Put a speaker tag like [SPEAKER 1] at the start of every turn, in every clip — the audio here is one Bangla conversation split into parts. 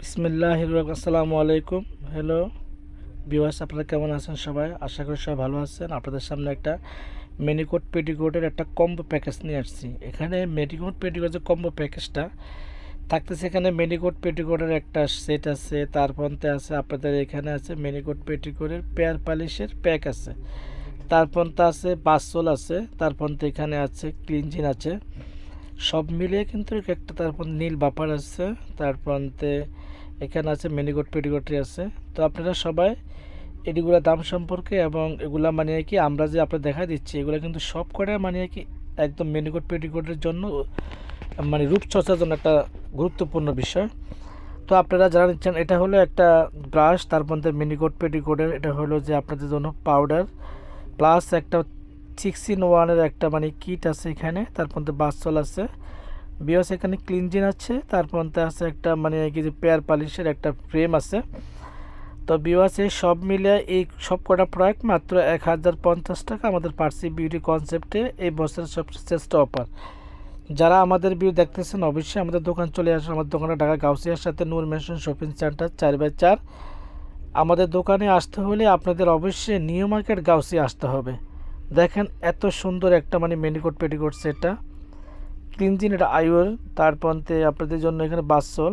[SPEAKER 1] বিসমিল্লাহ আসসালামু আলাইকুম। হ্যালো বিওয়াস আপনারা কেমন আছেন সবাই? আশা করি সবাই ভালো আছেন। আপনাদের সামনে একটা মেনিকোট পেটিকোটের একটা কম্বো প্যাকেজ নিয়ে আসছি। এখানে মেনিকোট পেটিকোট যে কম্বো প্যাকেজটা থাকতেছে এখানে মেনিকোট পেটিকোটের একটা সেট আছে তারপরতে আছে, আপনাদের এখানে আছে মেনিকোট পেটিকোটের পেয়ার পালিশের প্যাক আছে। তারপরতে আছে বাসল আছে তারপরতে এখানে আছে ক্লিনজিন আছে। সব মিলিয়ে কিন্তু একটা তারপর নীল বাপার আছে তারপরতে এখানে আছে মেনিকোট পেটিকোটরি আছে। তো আপনারা সবাই এগুলোর দাম সম্পর্কে এবং এগুলা মানে কি আমরা যে আপনার দেখা দিচ্ছি, এগুলো কিন্তু সব কটা মানে কি একদম মেনিকোট পেটিকোটের জন্য মানে রূপচর্চার জন্য একটা গুরুত্বপূর্ণ বিষয়। তো আপনারা যারা নিচ্ছেন, এটা হলো একটা ব্রাশ তারপর মিনিকোট পেটিকোটের এটা হলো যে আপনাদের জন্য পাউডার। প্লাস একটা সিক্স ইন ওয়ানের একটা মানে কিট আছে এখানে, তার তারপর বাসল আছে। বিয়স এখানে ক্লিনজিন আছে তারপর আছে একটা মানে কি যে পেয়ার পালিশের একটা ফ্রেম আছে। তো বিওয়াস এই সব মিলে এই সব কটা প্রোডাক্ট মাত্র এক হাজার পঞ্চাশ টাকা আমাদের পার্সি বিউটি কনসেপ্টে এই বছরের সবচেয়ে শ্রেষ্ঠ অফার যারা আমাদের ভিউ দেখতেছেন, অবশ্যই আমাদের দোকান চলে আসুন। আমাদের দোকানে ঢাকা গাউসিয়ার সাথে নূর মেশন শপিং সেন্টার চার বাই চার। আমাদের দোকানে আসতে হলে আপনাদের অবশ্যই নিউ মার্কেট গাউসি আসতে হবে। দেখেন এত সুন্দর একটা মানে মেনিকোট পেটিকোট সেটটা ক্লিনজিন এটা আইওর তারপরতে আপনাদের জন্য এখানে বাসল।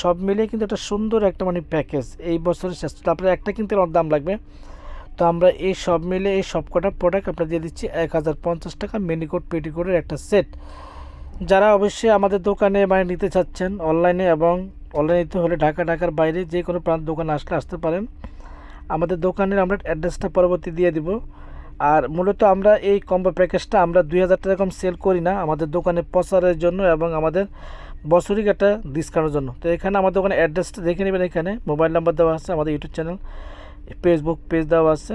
[SPEAKER 1] সব মিলিয়ে কিন্তু একটা সুন্দর একটা মানে প্যাকেজ এই বছরের শেষ। আপনার একটা কিনতে অনেক দাম লাগবে। তো আমরা এই সব মিলে এই সব কটা প্রোডাক্ট আপনার দিয়ে দিচ্ছি। এক হাজার পঞ্চাশ টাকা মেনিকোট, পেটিকোটের একটা সেট যারা অবশ্যই আমাদের দোকানে মানে নিতে চাচ্ছেন অনলাইনে এবং অনলাইনে নিতে হলে ঢাকা, ঢাকার বাইরে যে কোনো প্রান্ত দোকানে আসলে আসতে পারেন। আমাদের দোকানের আমরা অ্যাড্রেসটা পরবর্তী দিয়ে দিব। আর মূলত আমরা এই কম্বো প্যাকেজটা আমরা দুই হাজার টাকা সেল করি না, আমাদের দোকানে প্রচারের জন্য এবং আমাদের বছরিক একটা ডিসকাউন্টের জন্য। তো এখানে আমাদের দোকানের অ্যাড্রেসটা দেখে নেবেন এখানে। মোবাইল নাম্বার দেওয়া আছে আমাদের ইউটিউব চ্যানেল ফেসবুক পেজ দেওয়া আছে।